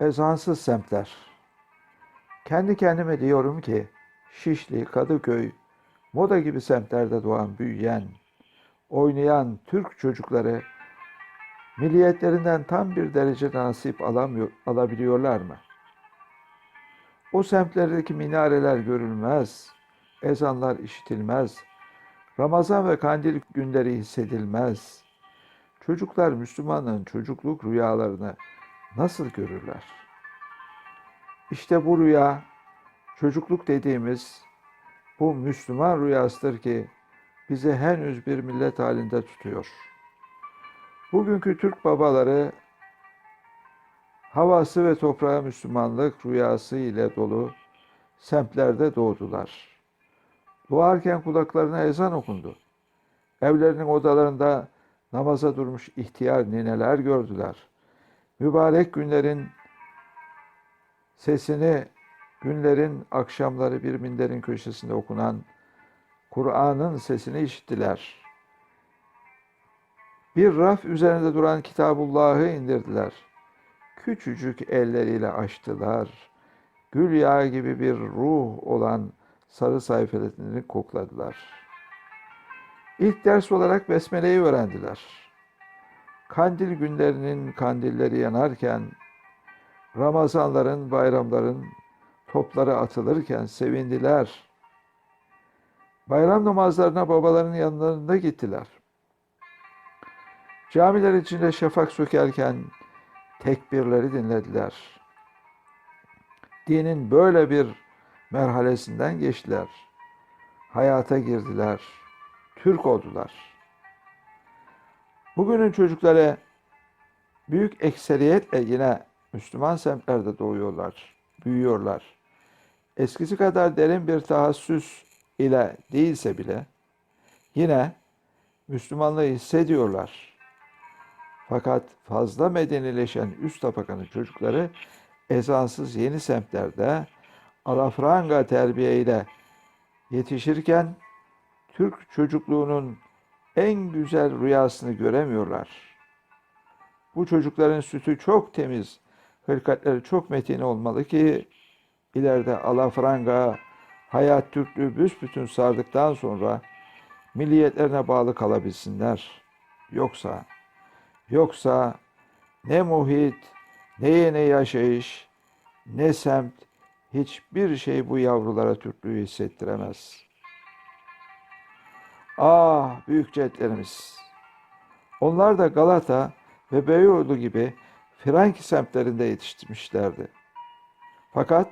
Ezansız semtler. Kendi kendime diyorum ki Şişli, Kadıköy, Moda gibi semtlerde doğan, büyüyen, oynayan Türk çocukları milliyetlerinden tam bir derece nasip alamıyor, alabiliyorlar mı? O semtlerdeki minareler görülmez, ezanlar işitilmez, Ramazan ve kandil günleri hissedilmez. Çocuklar Müslümanın çocukluk rüyalarını nasıl görürler? İşte bu rüya, çocukluk dediğimiz bu Müslüman rüyasıdır ki bizi henüz bir millet halinde tutuyor. Bugünkü Türk babaları havası ve toprağı Müslümanlık rüyası ile dolu semtlerde doğdular. Doğarken kulaklarına ezan okundu. Evlerinin odalarında namaza durmuş ihtiyar nineler gördüler. Mübarek günlerin sesini günlerin akşamları bir minderin köşesinde okunan Kur'an'ın sesini işittiler. Bir raf üzerinde duran Kitabullah'ı indirdiler. Küçücük elleriyle açtılar. Gül yağı gibi bir ruh olan sarı sayfalarını kokladılar. İlk ders olarak Besmele'yi öğrendiler. Kandil günlerinin kandilleri yanarken, Ramazanların, bayramların topları atılırken sevindiler. Bayram namazlarına babaların yanlarında gittiler. Camiler içinde şafak sökerken tekbirleri dinlediler. Dinin böyle bir merhalesinden geçtiler. Hayata girdiler. Türk oldular. Bugünün çocukları büyük ekseriyetle yine Müslüman semtlerde doğuyorlar, büyüyorlar. Eskisi kadar derin bir tahassüs ile değilse bile yine Müslümanlığı hissediyorlar. Fakat fazla medenileşen üst tabakanın çocukları ezansız yeni semtlerde alafranga terbiyeyle yetişirken Türk çocukluğunun en güzel rüyasını göremiyorlar. Bu çocukların sütü çok temiz, hırkatleri çok metin olmalı ki ileride alafranga, hayat Türklüğü büsbütün sardıktan sonra milliyetlerine bağlı kalabilsinler. Yoksa, yoksa ne muhit, ne yeni yaşayış, ne semt, hiçbir şey bu yavrulara Türklüğü hissettiremez. Ah büyük cedlerimiz! Onlar da Galata ve Beyoğlu gibi Franki semtlerinde yetiştirmişlerdi. Fakat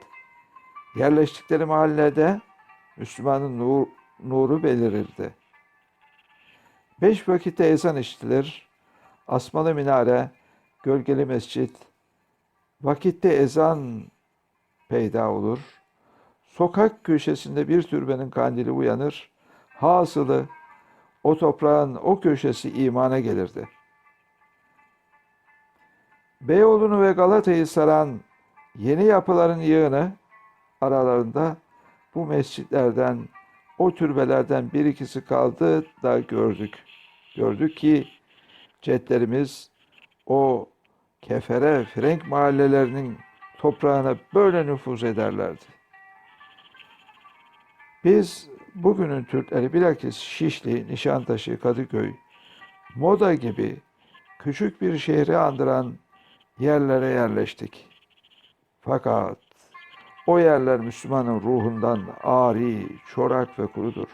yerleştikleri mahallede Müslümanın nur, nuru belirirdi. Beş vakitte ezan işitilir, asmalı minare, gölgeli mescit, vakitte ezan peyda olur. Sokak köşesinde bir türbenin kandili uyanır. Hasılı o toprağın o köşesi imana gelirdi. Beyoğlu'nu ve Galata'yı saran yeni yapıların yığını aralarında bu mescitlerden, o türbelerden bir ikisi kaldı da gördük. Gördük ki cetlerimiz o kefere, frenk mahallelerinin toprağına böyle nüfuz ederlerdi. Biz bugünün Türkleri bilakis Şişli, Nişantaşı, Kadıköy, Moda gibi küçük bir şehri andıran yerlere yerleştik. Fakat o yerler Müslümanın ruhundan ari, çorak ve kurudur.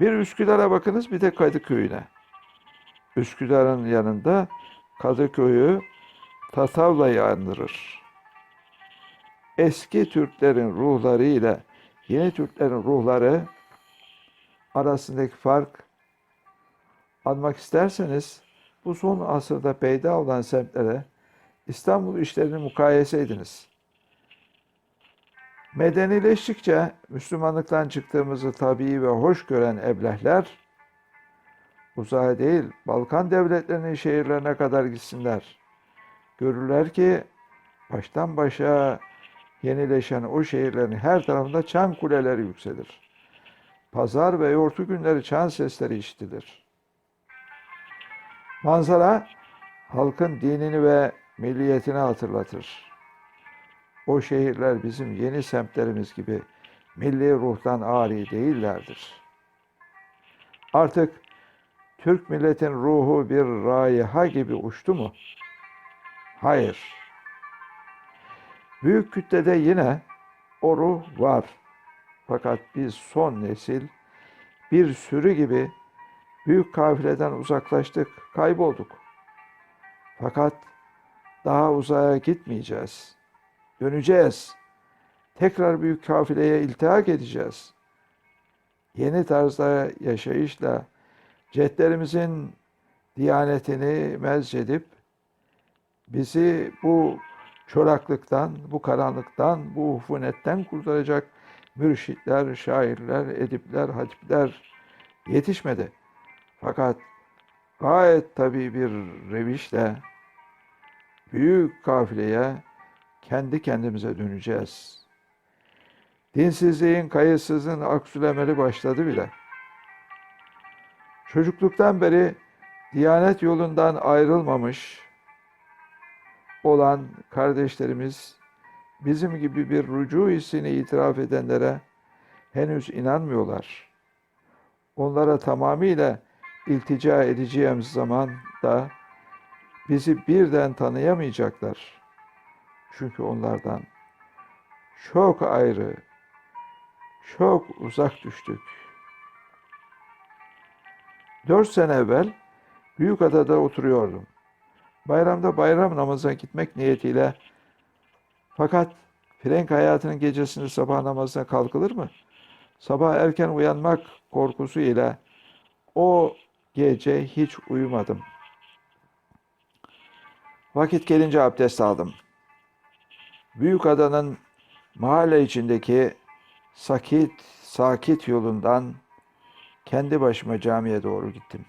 Bir Üsküdar'a bakınız bir de Kadıköy'üne. Üsküdar'ın yanında Kadıköy'ü Tatavla'yı andırır. Eski Türklerin ruhları ile yeni Türklerin ruhları arasındaki fark anmak isterseniz bu son asırda peyda olan semtlere İstanbul işlerini mukayese ediniz. Medenileştikçe Müslümanlıktan çıktığımızı tabii ve hoş gören eblehler uzağa değil Balkan devletlerinin şehirlerine kadar gitsinler. Görürler ki baştan başa yenileşen o şehirlerin her tarafında çan kuleleri yükselir. Pazar ve yortu günleri çan sesleri işitilir. Manzara halkın dinini ve milliyetini hatırlatır. O şehirler bizim yeni semtlerimiz gibi milli ruhtan ari değillerdir. Artık Türk milletin ruhu bir raiha gibi uçtu mu? Hayır. Büyük kütlede yine o ruh var. Fakat biz son nesil bir sürü gibi büyük kafileden uzaklaştık, kaybolduk. Fakat daha uzağa gitmeyeceğiz. Döneceğiz. Tekrar büyük kafileye iltihak edeceğiz. Yeni tarzda yaşayışla cedlerimizin diyanetini mezcedip bizi bu çoraklıktan, bu karanlıktan, bu ufunetten kurtaracak mürşitler, şairler, edipler, hatipler yetişmedi. Fakat gayet tabii bir revişle büyük kafileye kendi kendimize döneceğiz. Dinsizliğin, kayıtsızlığın aksülemeli başladı bile. Çocukluktan beri Diyanet yolundan ayrılmamış olan kardeşlerimiz bizim gibi bir rucu hissini itiraf edenlere henüz inanmıyorlar. Onlara tamamıyla iltica edeceğimiz zaman da bizi birden tanıyamayacaklar. Çünkü onlardan çok ayrı, çok uzak düştük. Dört sene evvel Büyükada'da oturuyordum. Bayramda bayram namazına gitmek niyetiyle fakat Frenk hayatının gecesinde sabah namazına kalkılır mı? Sabah erken uyanmak korkusu ile o gece hiç uyumadım. Vakit gelince abdest aldım. Büyük adanın mahalle içindeki sakit, sakit yolundan kendi başıma camiye doğru gittim.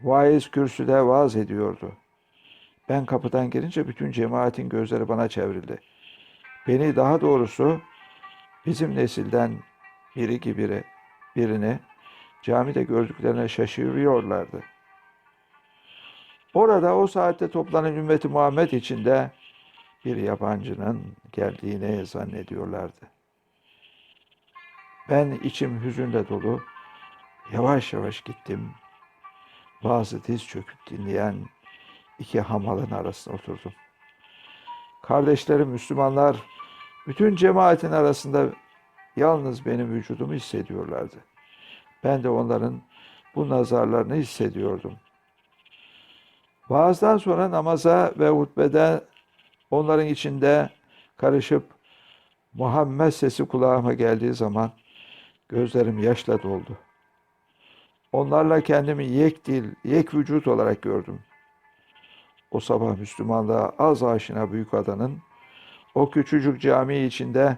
Vaiz kürsüde vaaz ediyordu. Ben kapıdan girince bütün cemaatin gözleri bana çevrildi. Beni daha doğrusu bizim nesilden biri gibi birini camide gördüklerine şaşırıyorlardı. Orada o saatte toplanan ümmeti Muhammed içinde bir yabancının geldiğini zannediyorlardı. Ben içim hüzünle dolu, yavaş yavaş gittim. Bazı diz çöküp dinleyen iki hamalın arasında oturdum. Kardeşlerim Müslümanlar bütün cemaatin arasında yalnız benim vücudumu hissediyorlardı. Ben de onların bu nazarlarını hissediyordum. Vaazdan sonra namaza ve hutbede onların içinde karışıp Muhammed sesi kulağıma geldiği zaman gözlerim yaşla doldu. Onlarla kendimi yek dil, yek vücut olarak gördüm. O sabah Müslümanlığa az aşina büyük adanın o küçücük cami içinde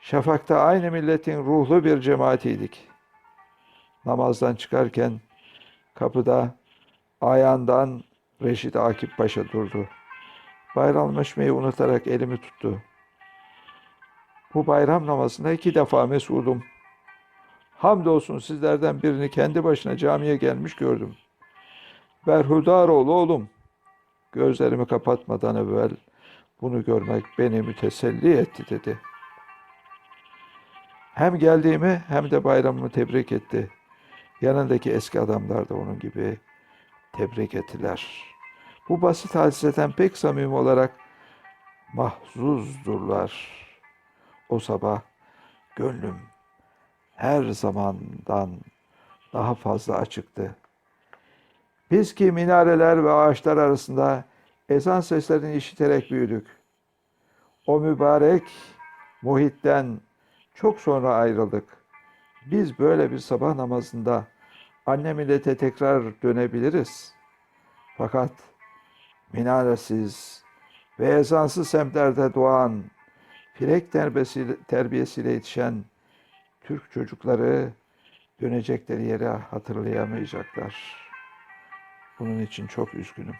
şafakta aynı milletin ruhlu bir cemaatiydik. Namazdan çıkarken kapıda ayağından Reşit Akip Paşa durdu. Bayramlaşmayı unutarak elimi tuttu. Bu bayram namazında iki defa mesudum. Hamdolsun sizlerden birini kendi başına camiye gelmiş gördüm. Berhudar ol oğlum. Gözlerimi kapatmadan evvel bunu görmek beni müteselli etti dedi. Hem geldiğimi hem de bayramımı tebrik etti. Yanındaki eski adamlar da onun gibi tebrik ettiler. Bu basit hadiseden pek samimi olarak mahzuzdurlar. O sabah gönlüm her zamandan daha fazla açıktı. Biz ki minareler ve ağaçlar arasında ezan seslerini işiterek büyüdük. O mübarek muhitten çok sonra ayrıldık. Biz böyle bir sabah namazında anne millete tekrar dönebiliriz. Fakat minaresiz ve ezansız semtlerde doğan, firek terbiyesiyle, terbiyesiyle yetişen Türk çocukları dönecekleri yere hatırlayamayacaklar. Bunun için çok üzgünüm.